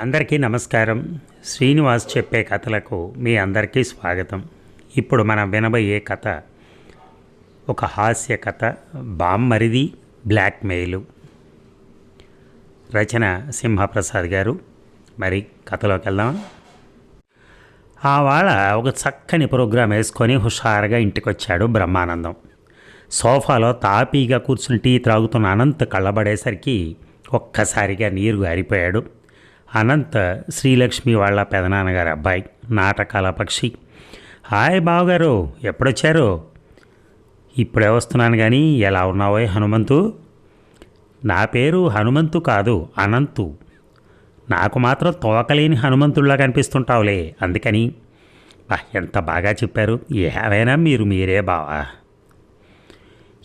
అందరికీ నమస్కారం. శ్రీనివాస్ చెప్పే కథలకు మీ అందరికీ స్వాగతం. ఇప్పుడు మనం వినబోయే కథ ఒక హాస్య కథ బామ్మరిది బ్లాక్మెయిలు. రచన సింహప్రసాద్ గారు. మరి కథలోకి వెళ్దాం ఆ వాళ్ళ ఒక చక్కని ప్రోగ్రాం వేసుకొని హుషారుగా ఇంటికొచ్చాడు బ్రహ్మానందం. సోఫాలో తాపీగా కూర్చుని టీ త్రాగుతున్న అనంత్ కళ్ళబడేసరికి ఒక్కసారిగా నీరు గారిపోయాడు. అనంత్ శ్రీలక్ష్మి వాళ్ళ పెదనాన్నగారి అబ్బాయి నాటకాల పక్షి. హాయ్ బావగారు ఎప్పుడొచ్చారు? ఇప్పుడే వస్తున్నాను కానీ ఎలా ఉన్నావో హనుమంతు? నా పేరు హనుమంతు కాదు అనంతు. నాకు మాత్రం తోకలేని హనుమంతుల్లా కనిపిస్తుంటావులే అందుకని. బా ఎంత బాగా చెప్పారు. ఏవైనా మీరు మీరే బావా.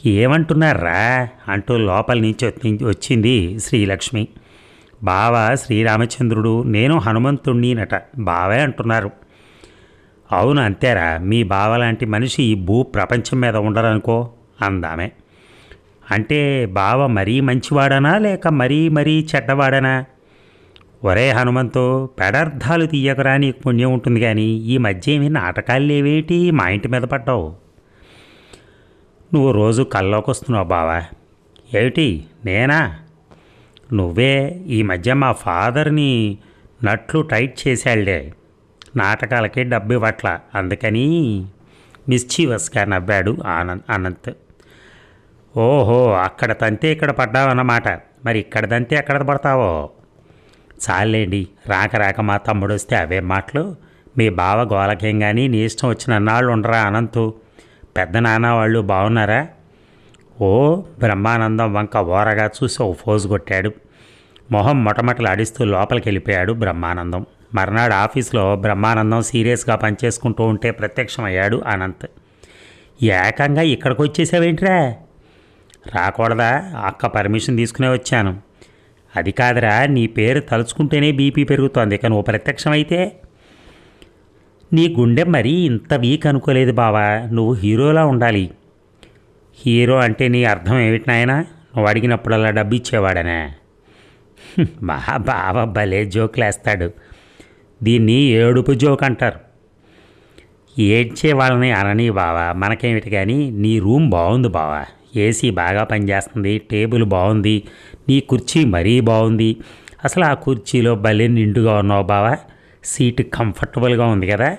ఏమంటున్నారా? అంటూ లోపల నుంచి వచ్చి- వచ్చింది శ్రీలక్ష్మి. బావ శ్రీరామచంద్రుడు నేను హనుమంతుణ్ణినట బావే అంటున్నారు. అవును అంతేరా మీ బావ లాంటి మనిషి ఈ భూ ప్రపంచం మీద ఉండరనుకో అందామే. అంటే బావ మరీ మంచివాడనా లేక మరీ మరీ చెడ్డవాడనా? ఒరే హనుమంతు పెడార్థాలు తీయకరా నీకు పుణ్యం ఉంటుంది కానీ ఈ మధ్య ఏమి నాటకాలు లేవేటి మా ఇంటి మీద పడ్డావు? నువ్వు రోజు కల్లోకి వస్తున్నావు బావా. ఏమిటి నేనా? నువ్వే ఈ మధ్య మా ఫాదర్ని నట్లు టైట్ చేశాళ్ళే. నాటకాలకే డబ్బు ఇవ్వట్ల అందుకని మిస్చీవస్గా నవ్వాడు ఆనంద్ అనంత్. ఓహో అక్కడ తంతే ఇక్కడ పడ్డావన్నమాట. మరి ఇక్కడ తంతే ఎక్కడ పడతావో? చాలేండి రాక రాక మా తమ్ముడు వస్తే అవే మాటలు. మీ బావ గోలకేం కానీ నీ ఇష్టం వచ్చిన అన్నాళ్ళు ఉండరా అనంతు. పెద్ద నాన్న వాళ్ళు బాగున్నారా ఓ బ్రహ్మానందం వంక ఓరగా చూసి ఓ ఫోజు కొట్టాడు. మొహం మొటమటలు అడిస్తూ లోపలికి వెళ్ళిపోయాడు బ్రహ్మానందం. మర్నాడు ఆఫీస్లో బ్రహ్మానందం సీరియస్గా పనిచేసుకుంటూ ఉంటే ప్రత్యక్షమయ్యాడు అనంత్. ఏకంగా ఇక్కడికి వచ్చేసావేంట్రా రాకూడదా? అక్క పర్మిషన్ తీసుకునే వచ్చాను. అది కాదురా నీ పేరు తలుచుకుంటేనే బీపీ పెరుగుతోంది ఇక నువ్వు ప్రత్యక్షమైతే? నీ గుండె మరీ ఇంత వీక్ అనుకోలేదు బావా. నువ్వు హీరోలా ఉండాలి. హీరో అంటే నీ అర్థం ఏమిటి నాయనా? నువ్వు అడిగినప్పుడల్లా డబ్బు ఇచ్చేవాడనే మా బావ భలే జోకులేస్తాడు. దీన్ని ఏడుపు జోక్ అంటారు ఏడ్చే వాళ్ళని అనని బావా మనకేమిటి కానీ నీ రూమ్ బాగుంది బావా. ఏసీ బాగా పనిచేస్తుంది టేబుల్ బాగుంది నీ కుర్చీ మరీ బాగుంది అసలు ఆ కుర్చీలో భలే నిండుగా ఉన్నావు బావా. సీటు కంఫర్టబుల్గా ఉంది కదా.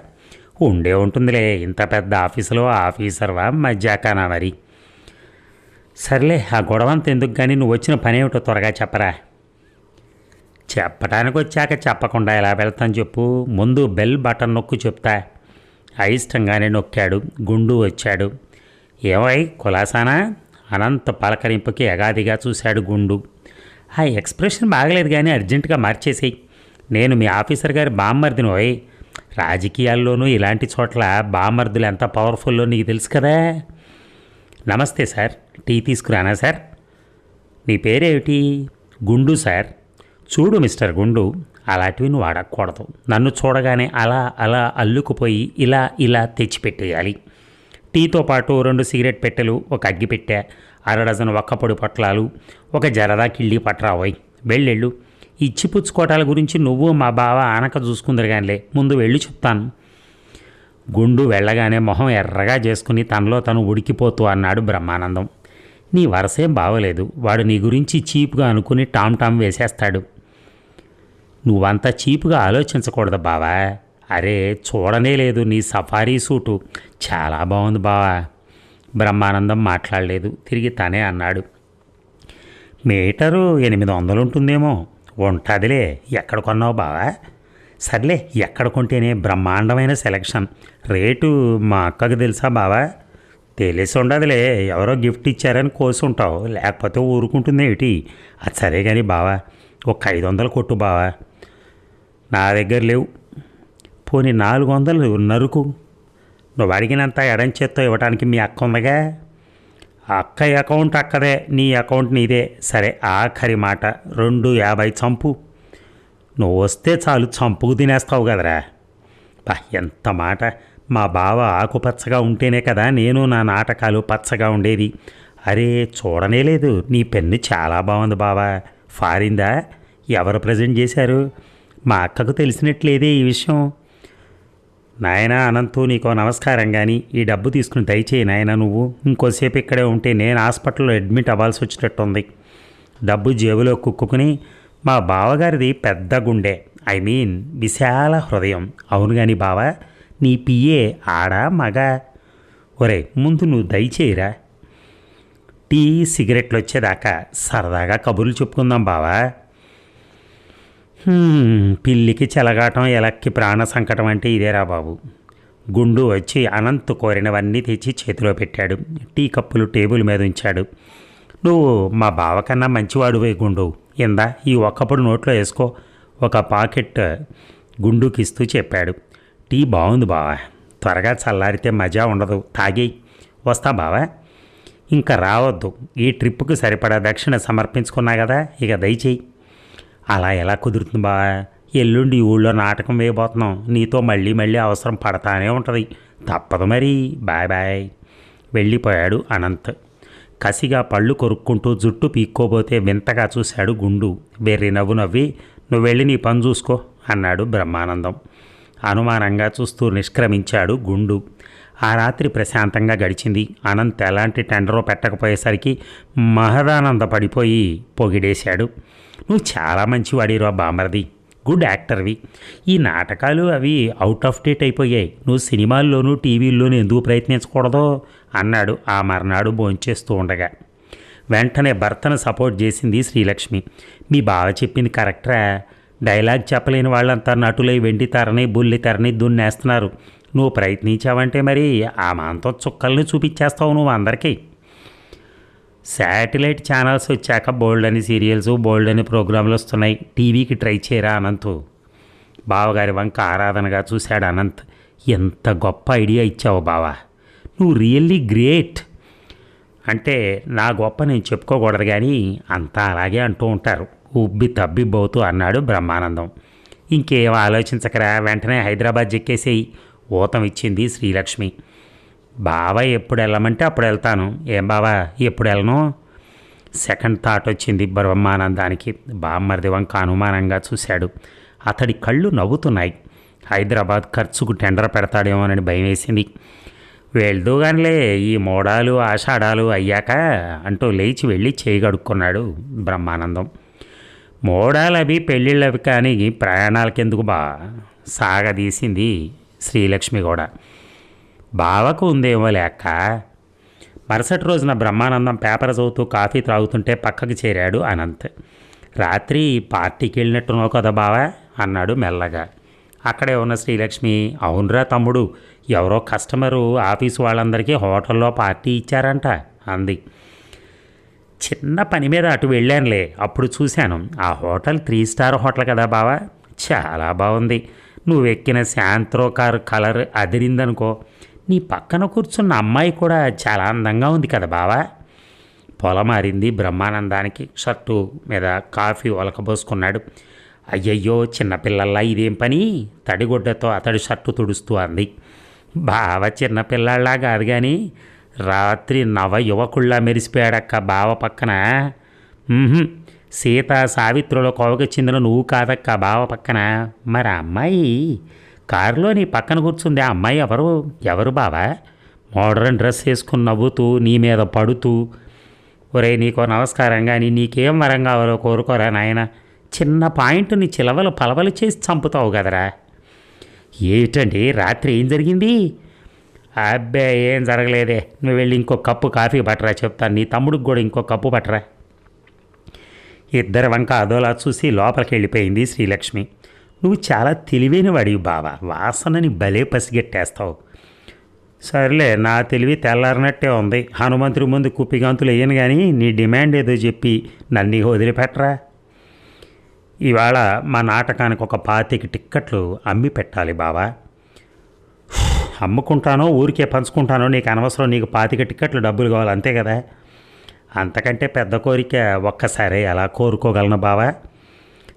ఉండే ఉంటుందిలే ఇంత పెద్ద ఆఫీసులో ఆఫీసర్వా మజ్జాకానా మరి? సర్లే ఆ గొడవంత ఎందుకు కానీ నువ్వు వచ్చిన పని త్వరగా చెప్పరా. చెప్పడానికి వచ్చాక చెప్పకుండా ఎలా వెళ్తాను చెప్పు. ముందు బెల్ బటన్ నొక్కు చెప్తా. అయిష్టంగానే నొక్కాడు. గుండు వచ్చాడు. ఏమై కులాసానా? అనంత పలకరింపుకి ఎగాదిగా చూశాడు గుండు. ఆ ఎక్స్ప్రెషన్ బాగలేదు కానీ అర్జెంటుగా మార్చేసేయి. నేను మీ ఆఫీసర్ గారి బామ్మర్దిని ఓయ్. రాజకీయాల్లోనూ ఇలాంటి చోట్ల బామ్మర్దులు ఎంత పవర్ఫుల్లో నీకు తెలుసు కదా? నమస్తే సార్. టీ తీసుకురానా సార్? నీ పేరేమిటి? గుండు సార్. చూడు మిస్టర్ గుండు అలాంటివి నువ్వు అడగకూడదు. నన్ను చూడగానే అలా అలా అల్లుకుపోయి ఇలా ఇలా తెచ్చిపెట్టేయాలి. టీతో పాటు రెండు సిగరెట్ పెట్టెలు ఒక అగ్గి పెట్టె అర డజన్ ఒక్కపొడి పొట్లాలు ఒక జరదా కిళ్ళి పట్రావోయ్. వెళ్ళెళ్ళు. ఇచ్చిపుచ్చుకోటాల గురించి నువ్వు మా బావ ఆనక చూసుకుందరు కానిలే ముందు వెళ్ళి చెప్తాను. గుండు వెళ్ళగానే మొహం ఎర్రగా చేసుకుని తనలో తను ఉడికిపోతూ అన్నాడు బ్రహ్మానందం. నీ వరసేం బాగోలేదు వాడు నీ గురించి చీప్గా అనుకుని టామ్ టామ్ వేసేస్తాడు. నువ్వంత చీప్గా ఆలోచించకూడదు బావా. అరే చూడనే లేదు నీ సఫారీ సూటు. చాలా బాగుంది బావా. బ్రహ్మానందం మాట్లాడలేదు. తిరిగి తనే అన్నాడు. మీటరు ఎనిమిది వందలు ఉంటుందేమో ఉంటుందిలే. ఎక్కడ కొన్నావు బావా? సర్లే ఎక్కడ కొంటేనే బ్రహ్మాండమైన సెలక్షన్. రేటు మా అక్కకు తెలుసా బావా? తెలిసి ఉండదులే ఎవరో గిఫ్ట్ ఇచ్చారని కోసి ఉంటావు లేకపోతే ఊరుకుంటుంది ఏమిటి? అది సరే కానీ బావా ఒక ఐదు వందలు కొట్టు బావా. నా దగ్గర లేవు. పోనీ నాలుగు వందలు నరుకు. నువ్వు అడిగినంత ఎడం చేత్తో ఇవ్వడానికి మీ అక్క ఉందిగా? ఆ అక్క అకౌంట్ అక్కదే నీ అకౌంట్ నీదే. సరే ఆఖరి మాట రెండు యాభై చంపు. నువ్వు వస్తే చాలు చంపుకు తినేస్తావు కదరా. బా ఎంత మాట. మా బావ ఆకుపచ్చగా ఉంటేనే కదా నేను నా నాటకాలు పచ్చగా ఉండేది. అరే చూడనే లేదు. నీ పెన్ను చాలా బాగుంది బావా. ఫారిందా? ఎవరు ప్రజెంట్ చేశారు? మా అక్కకు తెలిసినట్లేదే ఈ విషయం. నాయనా అనంతు నీకో నమస్కారం కానీ ఈ డబ్బు తీసుకుని దయచేయి నాయన నువ్వు. ఇంకోసేపు ఇక్కడే ఉంటే నేను హాస్పిటల్లో అడ్మిట్ అవ్వాల్సి వచ్చినట్టుంది డబ్బు జేబులో కుక్కుని మా బావగారిది పెద్ద గుండె. ఐ మీన్ విశాల హృదయం. అవును కానీ బావా నీ పిఏ ఆడా మగ? ఒరే ముందు నువ్వు దయచేయిరా. టీ సిగరెట్లు వచ్చేదాకా సరదాగా కబుర్లు చెప్పుకుందాం బావా. పిల్లికి చెలగాటం ఎలక్కి ప్రాణ సంకటం అంటే ఇదేరా బాబు. గుండు వచ్చి అనంత్ కోరినవన్నీ తెచ్చి చేతిలో పెట్టాడు. టీ కప్పులు టేబుల్ మీద ఉంచాడు. నువ్వు మా బావ కన్నా మంచివాడువే గుండు. ఇందా ఈ ఒక్కప్పుడు నోట్లో వేసుకో. ఒక పాకెట్ గుండుకిస్తూ చెప్పాడు. టీ బాగుంది బావా. త్వరగా చల్లారితే మజా ఉండదు. తాగేయి. వస్తా బావా. ఇంకా రావద్దు. ఈ ట్రిప్కు సరిపడా దక్షిణ సమర్పించుకున్నా కదా ఇక దయచేయి. అలా ఎలా కుదురుతుంది బావా? ఎల్లుండి ఊళ్ళో నాటకం వేయబోతున్నాం. నీతో మళ్ళీ మళ్ళీ అవసరం పడతానే ఉంటుంది. తప్పదు మరి. Bye bye. వెళ్ళిపోయాడు అనంత్. కసిగా పళ్ళు కొరుక్కుంటూ జుట్టు పీక్కోబోతే వింతగా చూశాడు గుండు. వెర్రి నవ్వు నవ్వి నువ్వు వెళ్ళి నీ పని చూసుకో అన్నాడు బ్రహ్మానందం. అనుమానంగా చూస్తూ నిష్క్రమించాడు గుండు. ఆ రాత్రి ప్రశాంతంగా గడిచింది. అనంత్ ఎలాంటి టెండరో పెట్టకపోయేసరికి మహదానంద పడిపోయి పొగిడేశాడు. నువ్వు చాలా మంచివాడిరా బామర్ది. గుడ్ యాక్టర్వి. ఈ నాటకాలు అవి అవుట్ ఆఫ్ డేట్ అయిపోయాయి. నువ్వు సినిమాల్లోనూ టీవీల్లోనూ ఎందుకు ప్రయత్నించకూడదో అన్నాడు ఆ మర్నాడు భోంచేస్తూ ఉండగా. వెంటనే భర్తను సపోర్ట్ చేసింది శ్రీలక్ష్మి. మీ బావ చెప్పింది కరెక్టరా? డైలాగ్ చెప్పలేని వాళ్ళంతా నటులై వెండి తరని బుల్లి తరని దున్నేస్తున్నారు. నువ్వు ప్రయత్నించావంటే మరి ఆ మాంతో చుక్కల్ని చూపించేస్తావు నువ్వు అందరికీ. శాటిలైట్ ఛానల్స్ వచ్చాక బోల్డ్ అని సీరియల్స్ బోల్డ్ అని ప్రోగ్రాంలు వస్తున్నాయి. టీవీకి ట్రై చేయరా అనంత్? బావగారి వంక ఆరాధనగా చూశాడు అనంత్. ఎంత గొప్ప ఐడియా ఇచ్చావు బావా. నువ్వు రియల్లీ గ్రేట్. అంటే నా గొప్ప నేను చెప్పుకోకూడదు కానీ అంతా అలాగే అంటూ ఉంటారు. ఉబ్బి తబ్బిబ్బవుతూ అన్నాడు బ్రహ్మానందం. ఇంకేం ఆలోచించకరా? వెంటనే హైదరాబాద్ చెక్కేసేయి. ఊతం ఇచ్చింది శ్రీలక్ష్మి. బావా ఎప్పుడు వెళ్ళమంటే అప్పుడు వెళ్తాను ఏం బావా? ఎప్పుడు వెళ్ళను సెకండ్ థాట్ వచ్చింది బ్రహ్మానందానికి. బామ్మర్ది వంక అనుమానంగా చూశాడు. అతడి కళ్ళు నవ్వుతున్నాయి. హైదరాబాద్ ఖర్చుకు టెండర్ పెడతాడేమోనని భయం వేసింది వెళ్తూ గానిలే ఈ మోడాలు ఆషాఢాలు అయ్యాక అంటూ లేచి వెళ్ళి చేయగడుక్కున్నాడు బ్రహ్మానందం. మోడాలవి అవి కానీ ప్రయాణాలకెందుకు బా? సాగదీసింది శ్రీలక్ష్మి కూడా బావకు ఉందేమో లేక మరుసటి రోజున బ్రహ్మానందం పేపర్ చదువుతూ కాఫీ త్రాగుతుంటే పక్కకి చేరాడు అనంత్. రాత్రి పార్టీకి వెళ్ళినట్టున్నావు కదా బావా? అన్నాడు మెల్లగా. అక్కడే ఉన్న శ్రీలక్ష్మి అవునరా తమ్ముడు ఎవరో కస్టమరు ఆఫీసు వాళ్ళందరికీ హోటల్లో పార్టీ ఇచ్చారంట అంది. చిన్న పని మీద అటు వెళ్ళానులే అప్పుడు చూశాను. ఆ హోటల్ త్రీ స్టార్ హోటల్ కదా బావా? చాలా బాగుంది నువ్వు ఎక్కిన శాంత్రో కార్ కలర్ అదిరిందనుకో. నీ పక్కన కూర్చున్న అమ్మాయి కూడా చాలా అందంగా ఉంది కదా బావా? పొలమారింది బ్రహ్మానందానికి. షర్టు మీద కాఫీ ఒలకబోసుకున్నాడు. అయ్యయ్యో చిన్నపిల్లల్లా ఇదేం పని? తడిగుడ్డతో అతడి షర్టు తుడుస్తూ అంది. బావ చిన్నపిల్లాళ్ళ కాదు కానీ రాత్రి నవ యువకుళ్ళ మెరిసిపోయాడక్క బావ పక్కన. సీత సావిత్రుల కోవకి చెందిన నువ్వు కాదక్క బావ పక్కన. మరి అమ్మాయి కారులో నీ పక్కన కూర్చుంది. ఆ అమ్మాయి ఎవరు? ఎవరు బావా? మోడర్న్ డ్రెస్ వేసుకుని నవ్వుతూ నీ మీద పడుతూ ఒరే నీకో నమస్కారం కానీ నీకేం వరం కావాలో కోరుకోరా నాయన? చిన్న పాయింట్ని చిలవలు పలవలు చేసి చంపుతావు కదరా. ఏమిటండి రాత్రి ఏం జరిగింది? అబ్బే ఏం జరగలేదే. నువ్వు వెళ్ళి ఇంకో కప్పు కాఫీ పట్టరా చెప్తాను నీ తమ్ముడికి కూడా ఇంకో కప్పు పట్టరా. ఇద్దరు వంక అదోలా చూసి లోపలికి వెళ్ళిపోయింది శ్రీలక్ష్మి. నువ్వు చాలా తెలివైన వాడివి బావా. వాసనని భలే పసిగట్టేస్తావు. సర్లే నా తెలివి తెల్లారినట్టే ఉంది. హనుమంతుడి ముందు కుప్పిగంతులు వేయను కానీ నీ డిమాండ్ ఏదో చెప్పి నన్ను వదిలిపెట్టరా? ఇవాళ మా నాటకానికి ఒక పాతికి టిక్కెట్లు అమ్మి పెట్టాలి బావా. అమ్ముకుంటానో ఊరికే పంచుకుంటానో నీకు అనవసరం నీకు పాతిక టిక్కెట్లు డబ్బులు కావాలి అంతే కదా. అంతకంటే పెద్ద కోరిక ఒక్కసారి ఎలా కోరుకోగలను బావా.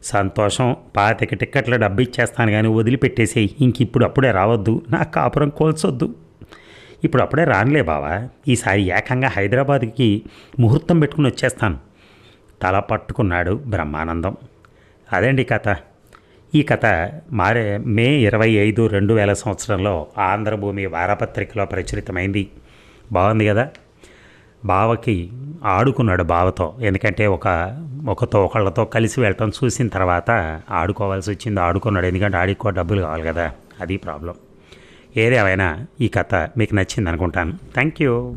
సంతోషం పాతిక టిక్కెట్లు డబ్బు ఇచ్చేస్తాను కానీ వదిలిపెట్టేసేయి ఇంక ఇప్పుడు అప్పుడే రావద్దు. నా కాపురం కోల్చొద్దు. ఇప్పుడు అప్పుడే రానులే బావా. ఈసారి ఏకంగా హైదరాబాద్కి ముహూర్తం పెట్టుకుని వచ్చేస్తాను. తల పట్టుకున్నాడు బ్రహ్మానందం. అదండి కథ? ఈ కథ మారే మే ఇరవై ఐదు రెండు వేల సంవత్సరంలో ఆంధ్రభూమి వారపత్రికలో ప్రచురితమైంది. బాగుంది కదా? బావకి ఆడుకున్నాడు బావతో. ఎందుకంటే ఒక ఒకతో ఒకళ్ళతో కలిసి వెళ్ళటం చూసిన తర్వాత ఆడుకోవాల్సి వచ్చింది. ఆడుకున్నాడు. ఎందుకంటే ఆడికో డబ్బులు కావాలి కదా. అది ప్రాబ్లం. ఏదేమైనా ఈ కథ మీకు నచ్చింది అనుకుంటాను థ్యాంక్ యూ.